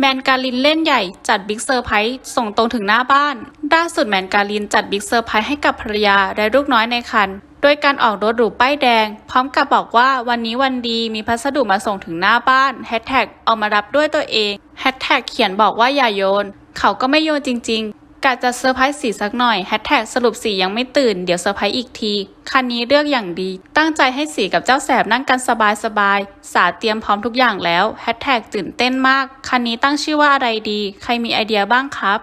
แมนการินเล่นใหญ่จัดบิ๊กเซอร์ไพรส์ส่งตรงถึงหน้าบ้านล่าสุดแมนการินจัดบิ๊กเซอร์ไพรส์ให้กับภรรยาและลูกน้อยในคันโดยการออกรถหรูป้ายแดง พร้อมกับบอกว่าวันนี้วันดีมีพัสดุมาส่งถึงหน้าบ้านแฮชแท็กเอามารับด้วยตัวเองแฮชแท็กเขียนบอกว่าอย่าโยน เขาก็ไม่โยนจริง ๆ กะจะเซอร์ไพรส์สีสักหน่อยแฮชแท็กสรุปสียังไม่ตื่น เดี๋ยวเซอร์ไพรส์อีกที คันนี้เลือกอย่างดี ตั้งใจให้สีกับเจ้าแสบนั่งกันสบายๆสาเตรียมพร้อมทุกอย่างแล้วแฮชแท็กตื่นเต้นมาก คันนี้ตั้งชื่อว่าอะไรดี ใครมีไอเดียบ้างครับ